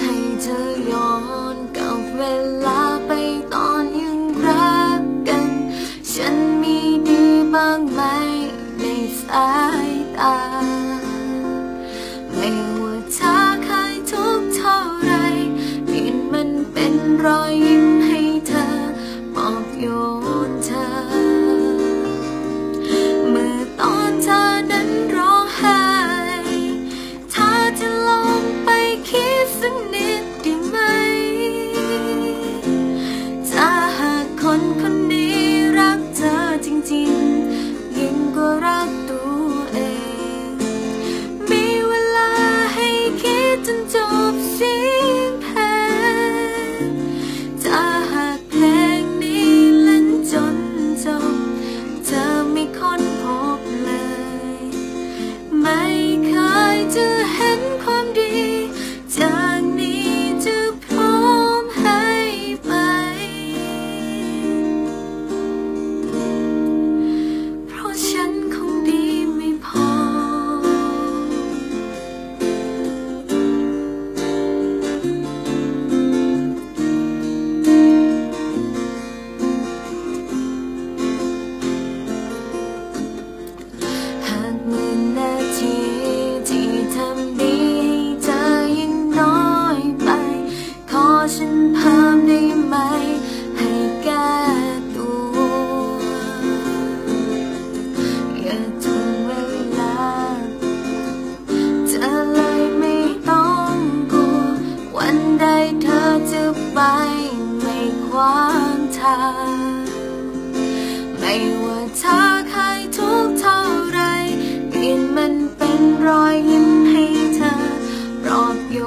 ให้เธอย้อนกับเวลาไปตอนยังรักกัน ฉันมีดีบางไมใสายตา ไม่ว่าเธอเคยทุกเท่าไรเปยนมันเป็นรอยยิ้มให้เธอบอกโย ใดเธอจะไปไม่ควางทางไม่ว่าเธอเคยทุกเท่าไรเปลี่ยนมันเป็นรอยยิ้มให้เธอรอบโย